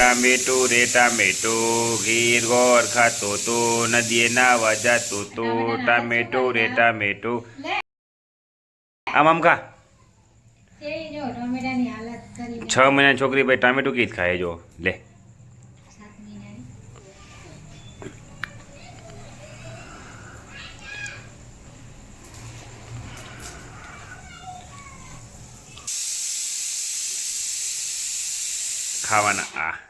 ટામેટું રે ટામેટું ગીર ગોર ખાતો તો નદીએ નાવા જાતો તો ટામેટું રે ટામેટું આમ આમ ખા. છ મહિના છોકરી ભાઈ ટામેટું કીધ ખાય જો, લે. ખાવાના, આ.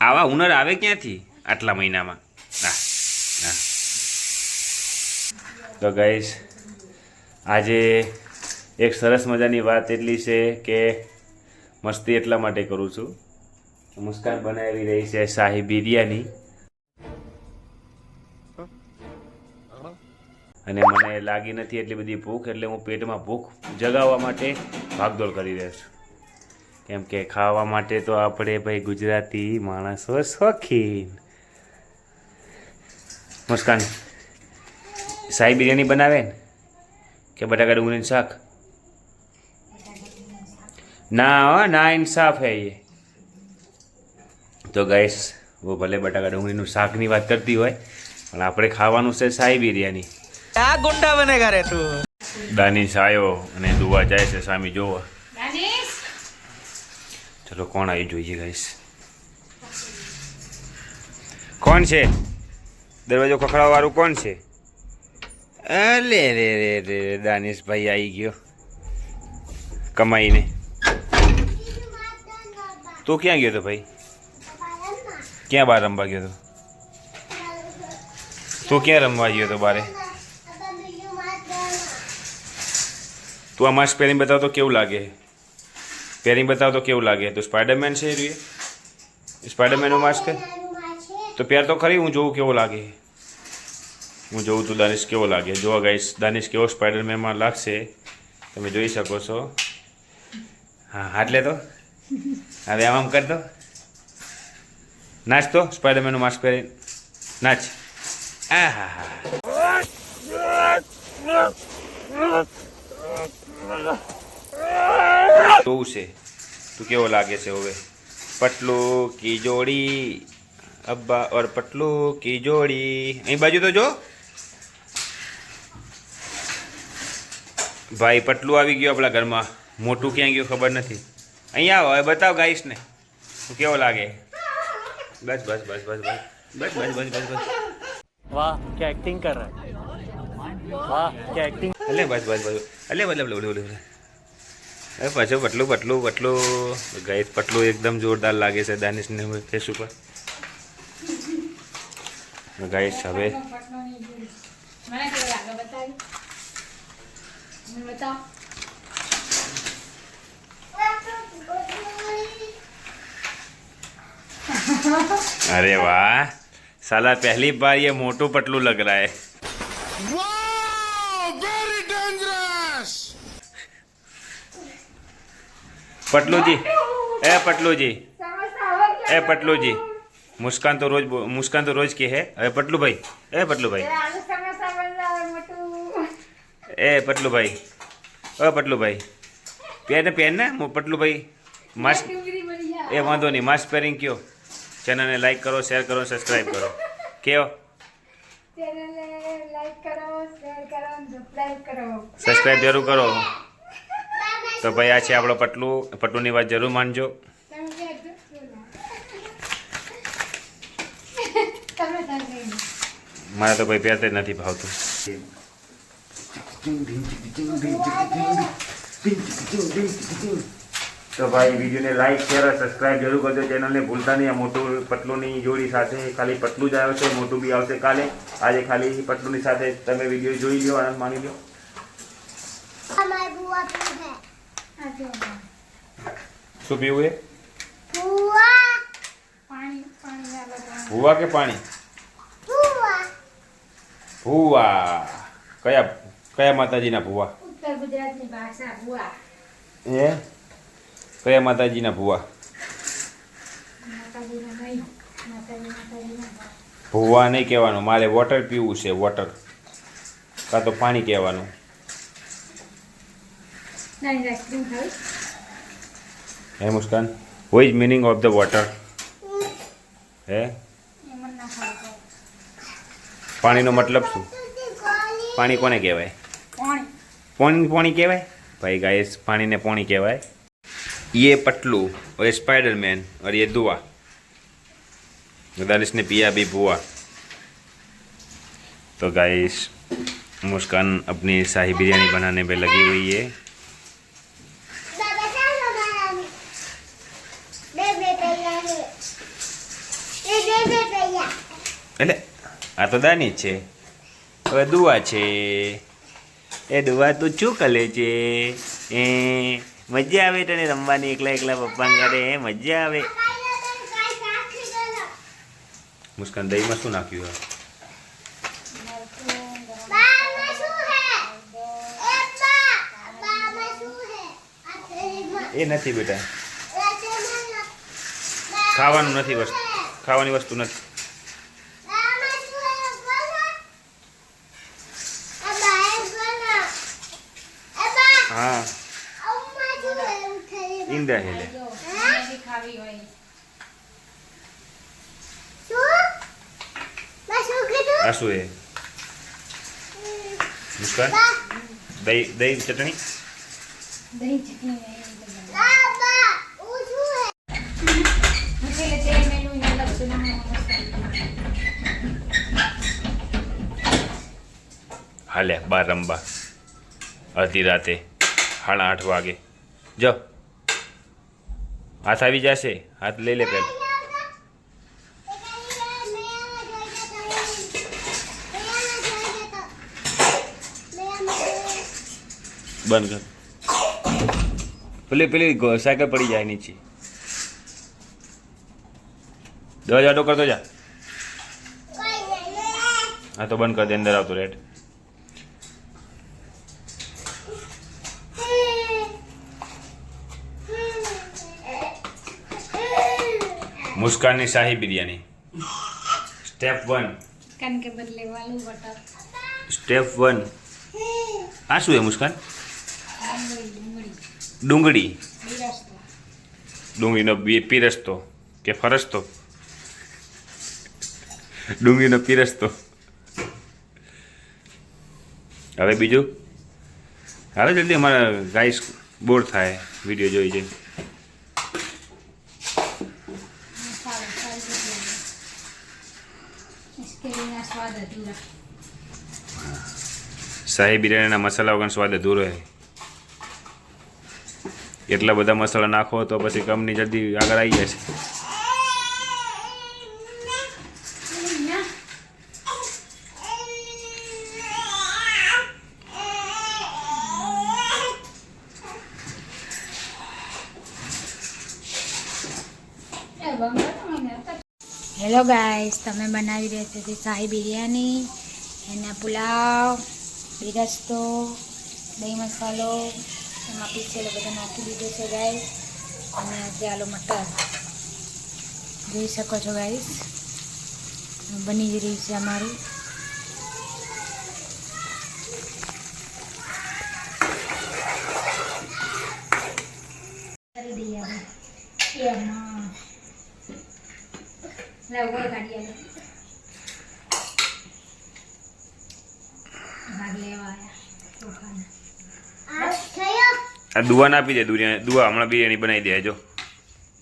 આવા હુનર આવે ક્યાંથી આટલા મહિનામાં? ના ના. તો ગઈશ આજે એક સરસ મજાની વાત એટલી છે કે મસ્તી એટલા માટે કરું છું. મુસ્કાન બનાવી રહી છે શાહી બિરયાની. અને મને લાગી નથી એટલી બધી ભૂખ, એટલે હું પેટમાં ભૂખ જગાવવા માટે ભાગદોડ કરી રહ્યો છું. કેમ કે ખાવા માટે તો આપણે ભાઈ ગુજરાતી માણસો શોખીન. મુસ્કાન શાહી બિરયાની બનાવે ને? કે બટાકા ડુંગળીનું શાક? ના હો ના ઇન્સાફ હે એ તો ગઈશ વો ભલે બટાકા ડુંગળીનું શાકની વાત કરતી હોય પણ આપણે ખાવાનું છે શાહી બિરયાની. આ ગુંડા બનેગા રે તું? દાનિશ આવ્યો અને દુવા જાય છે સ્વામી જોવા. દાનિશ! ચલો, કોણ આવી જોઈએ ગાઈસ કોણ છે? દરવાજો ખખડાવવાળું કોણ છે? અલે રે રે રે દાનિશભાઈ આવી ગયો. કમાઈને. તું ક્યાં ગયો તો, ભાઈ? ક્યાં બહાર રમવા ગયો તો? તું ક્યાં રમવા ગયો તો બારે? તું આ માસ્ક પહેરીને બતાવ તો કેવું લાગે? પહેરીને બતાવો તો કેવું લાગે? તો સ્પાઈડરમેન છે એ? સ્પાઈડરમેનનું માસ્ક તો પહેર તો ખરી, હું જોઉં કેવો લાગે? હું જોઉં તો દાનિશ કેવો લાગે? જોવા ગાઈશ દાનિશ કેવો સ્પાઈડરમેનમાં લાગશે? તમે જોઈ શકો છો. હા, હાથ લે તો. હવે આમ આમ કર દો. નાચ તો સ્પાઈડરમેનનું માસ્ક પહેરી નાચ. આ હા હા જોવું છે તું કેવો લાગે છે હવે પટલું કી જોડી અબ્બા ઓર પટલું કી જોડી અહીં બાજુ તો જો ભાઈ પટલું આવી ગયું આપણા ઘરમાં મોટું ક્યાં ગયું ખબર નથી અહીંયા આવો હવે બતાવ ગાઈશ ને તું કેવો લાગે બસ બસ બસ બસ બસ બસ બસ બસ બસ બસ वाह क्या एक्टिंग कर रहा है वाह क्या एक्टिंग અલે બસ બસ બસ અલે મતલબ બોલો બોલો હવે પાછું પટલું પટલું પટલું ગઈ પટલું એકદમ જોરદાર લાગે છે દાનિશને ફેસ ઉપર ગાઈશ હવે અરે વાહ સાલા પહેલી बार ये મોટું પટલું લગ रहा है પટલુજી. એ પટલુજી. એ પટલુજી. મુસ્કાન તો રોજ મુસ્કાન તો રોજ કે હે. હવે પટલુભાઈ. એ પટલુભાઈ. એ પટલુભાઈ. અ પટલુભાઈ. પહેરને પહેરને હું પટલુભાઈ. માસ્ક એ વાંધો નહીં. માસ્ક પહેરીને કયો. ચેનલને લાઈક કરો શેર કરો સબસ્ક્રાઈબ કરો. કયો સબસ્ક્રાઈબ જરૂર કરો. તો ભાઈ આ છે આપણો પટલું. પટલુની વાત જરૂર માનજો. મારે તો ભાઈ પહેરતે નથી ભાવતું. તો ભાઈ વિડીયોને લાઈક શેર સબસ્ક્રાઈબ જરૂર કરજો. ચેનલને ભૂલતા નહીં. આ મોટું પટલુંની જોડી સાથે ખાલી પટલું જ આવ્યો છે. મોટું બી આવશે કાલે. આજે ખાલી પટલુંની સાથે તમે વીડિયો જોઈ લો આનંદ માની લો શું પીવું એ? ભૂવા. કે પાણી? ભૂવા. કયા કયા માતાજીના ભૂવા? ઉત્તર ગુજરાતની ભાષા ભૂવા. એ? કયા માતાજીના ભૂવા? ભૂવા નહીં કહેવાનું. મારે વોટર પીવું છે વોટર કાં તો પાણી કહેવાનું. है मुस्कान? वो is meaning of the water है? पानी नो मतलब शू? पानी પાણી कहवा पानी। पानी कहवा भाई गाय पानी ने पानी कहवा ये पटलू और ये स्पाइडर मैन और ये दुआ। गुदालिस ने पिया भी बुआ। तो गाइस मुस्कान अपनी शाही बिरयानी बनाने पे लगी हुई है। એટલે આ તો દાની છે. હવે દુવા છે. એ દુવા તું શું કરે છે? એ મજા આવે તને રમવાની? એકલા એકલા પપ્પાને ઘરે એ મજા આવે. મુસ્કાન, દહીંમાં શું નાખ્યું હોય એ નથી બેટા. ખાવાનું નથી વસ્તુ, ખાવાની વસ્તુ નથી. હા ઈંડા હેલે આ શું એ મુસ્કાન દહીં દહીં ચટણી? દહીં ચટણી હાલે રાતે. સાડા આઠ વાગે. જો. હાથ આવી જશે. હાથ લઈ લે પહેલાં બંધ કર. પેલી પેલી સાયકલ પડી જાય નીચે. દવા જાડો કરતો જા. હા, તો બંધ કર દે અંદર આવતો રેટ મુસ્કાનની શાહી બિરયાની. સ્ટેપ વન કાન કે બદલે વાલું બટર સ્ટેપ વન આ શું હે મુસ્કાન? ડુંગળી. ડુંગળી ડુંગળી બિરસ્તો ડુંગળીનો બી- પીરસતો કે ફરસતો? ડુંગળીનો પીરસતો. હવે બીજું? હવે જલ્દી અમારા ગાઈસ બોર થાય વીડિયો જોઈ જઈ શાહી બિરયાનીના મસાલા વગર સ્વાદ અધૂરો રહે એટલા બધા મસાલા નાખો તો પછી કંપની જલ્દી આગળ આવી જશે હેલો ગાઈસ તમે બનાવી છો શાહી બિરયાની, એના પુલાવ બિરસ્તો દહીં મસાલો, એમાં પીસેલો બધો નાખી દીધો છે ગાઈસ. અને આજે આલુ મટર. જોઈ શકો છો ગાઈસ? બની જ રહ્યું છે અમારું કરી દઈએ હવે એમાં લાવ ગોળ કાઢી આલો ભાગ લેવા આયા ચોખાના. આ દુવા ના આપી દે દુરિયા દુવા હમણાં બિરયાની બનાવી દે જો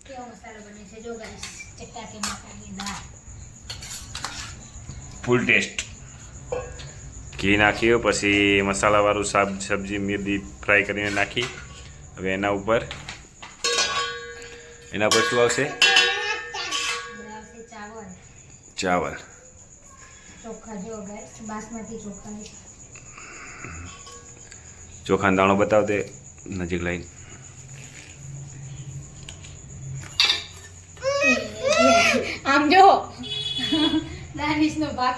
કેવો મસાલો બને છે જો ગાઈસ ચટાકે મસાલી દાળ. ફૂલ ટેસ્ટ ઘી નાખ્યો પછી મસાલાવાળું શાક સબ્જી મિર્દી ફ્રાય કરીને નાખી. હવે એના ઉપર એના પર શું આવશે? ચાવલ. ચોખા જો ગાઈસ બાસમતી ચોખા ચોખાનો દાણો બતાવતે નજીક લઈને. આમ જો. દાનિશનો ભાગ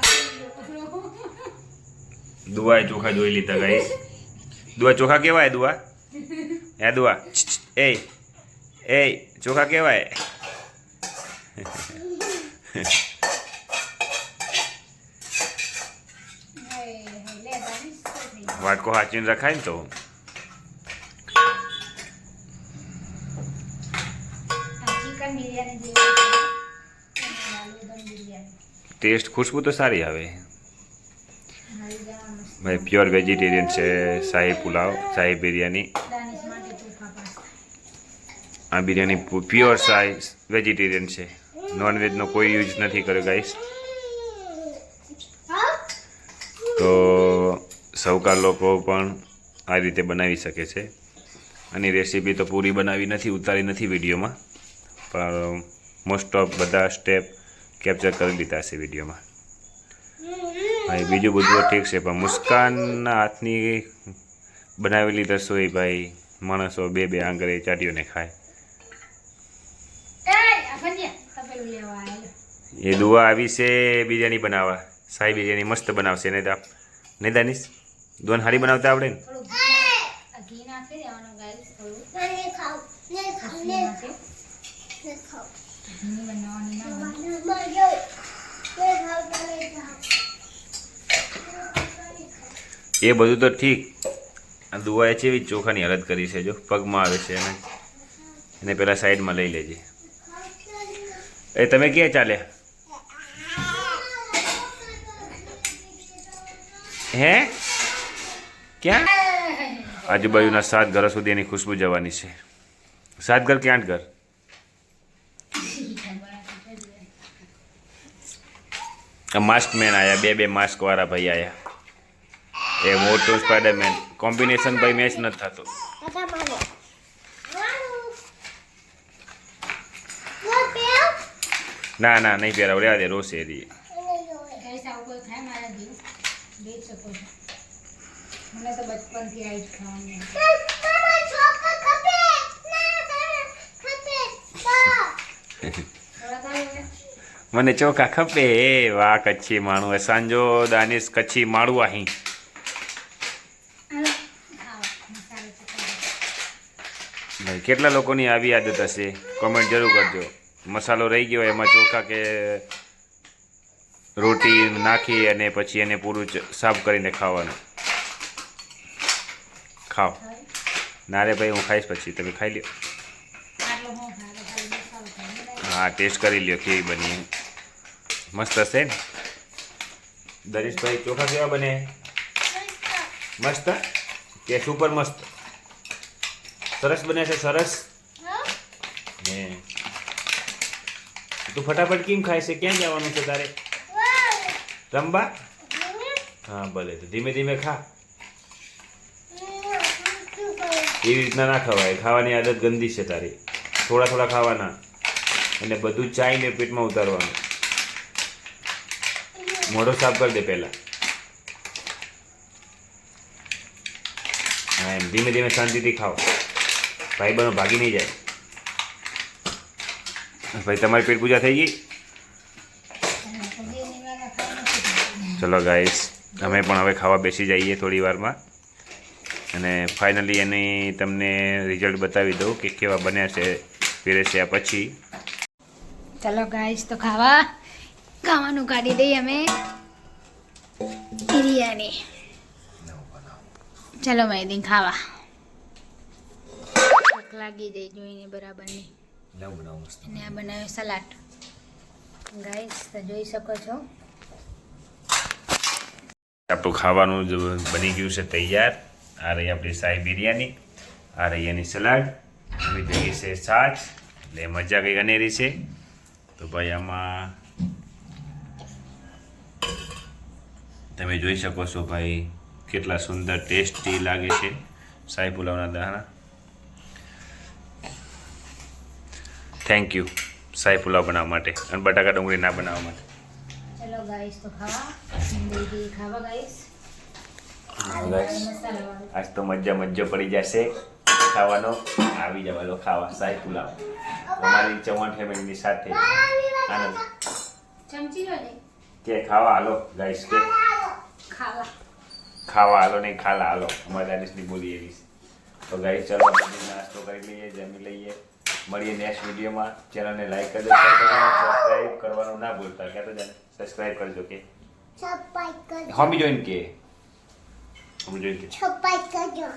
ચોખા જોઈ લીધા ગાઈસ દુવા ચોખા કેવાય દુવા એ દુવા એ એ ચોખા કેવાય લે દાનિશ તો થઈ ગયું. વાટકો હાચીને રખાય ને તો ટેસ્ટ ખુશ્બુ તો સારી આવે ભાઈ પ્યોર વેજીટેરિયન છે શાહી પુલાવ શાહી બિરયાની આ બિરયાની પ્યોર શાહી વેજીટેરિયન છે નોનવેજનો કોઈ યુઝ નથી કર્યો ગાઈસ તો સૌકાર લોકો પણ આ રીતે બનાવી શકે છે. આની રેસીપી તો પૂરી બનાવી નથી ઉતારી નથી વિડીયોમાં પણ મોસ્ટ ઓફ બધા સ્ટેપ કેપ્ચર કરી લીધા છે વિડીયોમાં. ભાઈ બીજું બધું ઠીક છે પણ મુસ્કાનના હાથની બનાવેલી રસોઈ ભાઈ માણસો બે બે આંગળે ચાટીઓને ખાય. એ દુવા આવી છે બિરયાની બનાવવા. સાઈ બિરયાની મસ્ત બનાવશે ને દા નહીં દાનીશ દોન હારી બનાવતા આવડે ને? એ બધું તો ઠીક. આ દુવાએ છે એવી ચોખાની હાલત કરી છે જો. પગમાં આવે છે એને. એને પેલા સાઈડમાં લઈ લેજે. એ તમે ક્યાં ચાલે હે? ક્યાં? આજુબાજુના સાત ઘરો સુધી એની ખુશ્બુ જવાની છે. સાત ઘર કે આઠ ઘર? માસ્ક મેન આવ્યા બે બે માસ્ક વાળા ભાઈ આવ્યા એ મોટું સ્પાઈડરમેન. કોમ્બિનેશન ભાઈ મેચ નથી થતો? ના ના, નહીં પહેરાવ. રેવા દે રોશે મને તો બચપનથી આ જ ખાવાનું. મને ચોખા ખપે. એ વાહ કચ્છી માણું સાંજો દાનિશ કચ્છી માળું અહીં કેટલા લોકોની આવી આદત હશે? કોમેન્ટ જરૂર કરજો. મસાલો રહી ગયો એમાં ચોખા કે રોટી નાખી અને પછી એને પૂરું સાફ કરીને ખાવાનું. ખાઓ. ના રે ભાઈ હું ખાઈશ પછી. તમે ખાઈ લ્યો. હા ટેસ્ટ કરી લ્યો કેવી બની મસ્ત હશે ને? દરેશભાઈ ચોખા કેવા બને? મસ્ત? કે સુપર મસ્ત? સરસ બને છે સરસ? હે. તું ફટાફટ કેમ ખાય છે? ક્યાં જવાનું છે તારે? રમવા? હા ભલે તો ધીમે ધીમે ખા. એવી રીતના ના ખવાય. ખાવાની આદત ગંદી છે તારી. થોડા થોડા ખાવાના. અને બધું ચાઈને પેટમાં ઉતારવાનું. મોઢો સાફ કરી દે પહેલા. હા એમ. ધીમે ધીમે શાંતિથી ખાઓ. ભાઈ બનો ભાગી નહીં જાય. ભાઈ તમારી પેટ પૂજા થઈ ગઈ? ચલો ગાઈસ અમે પણ હવે ખાવા બેસી જઈએ થોડી વારમાં. અને ફાઇનલી એની તમને રિઝલ્ટ બતાવી દઉં કે કેવા બન્યા છે પીરસ્યા પછી. ચલો ગાઈસ તો ખાવા. ખાવાનું કાઢી દઈએ અમે. બિરયાની. ચલો મેદી ખાવા. લાગી જાય જોઈને બરાબર ને અને આ બનાવ્યો સલાડ. ગાઈસ તો જોઈ શકો છો. આપણું ખાવાનું બની ગયું છે તૈયાર. આ રહી આપણી શાહી બિરયાની. આ રહી એની સલાડ. આવી જઈએ છે છાશ. એટલે મજા કંઈક અનેરી છે. તો ભાઈ આમાં તમે જોઈ શકો છો ભાઈ કેટલા સુંદર ટેસ્ટી લાગે છે શાહી પુલાવના દાણા. થેન્ક યુ શાહી પુલાવ બનાવવા માટે. અને બટાકા ડુંગળી ના બનાવવા માટે. ખાવા? ખાવા આજ તો મજા મજા પડી જશે ખાવાનો આવી જવાનો ખાવા સાહેબ પુલાવ અમારી ચૌહાણ ફેમિલીની સાથે આનંદ ચમચી લો ને કે ખાવા હાલો ગાઈસ કે ખાવા હાલો નહીં ખાલા હાલો અમારે દાનિશની બોલી એવી છે. તો ગાઈસ ચલો નાસ્તો કરી લઈએ જમી લઈએ મળીએ નેક્સ્ટ વિડીયોમાં ચેનલને લાઈક કરજો સબસ્ક્રાઈબ કરવાનું ના ભૂલતા કે તો સબસ્ક્રાઈબ કરજો કે હોમી જોઈન કે હોમી જોઈન કે Cepat kerja.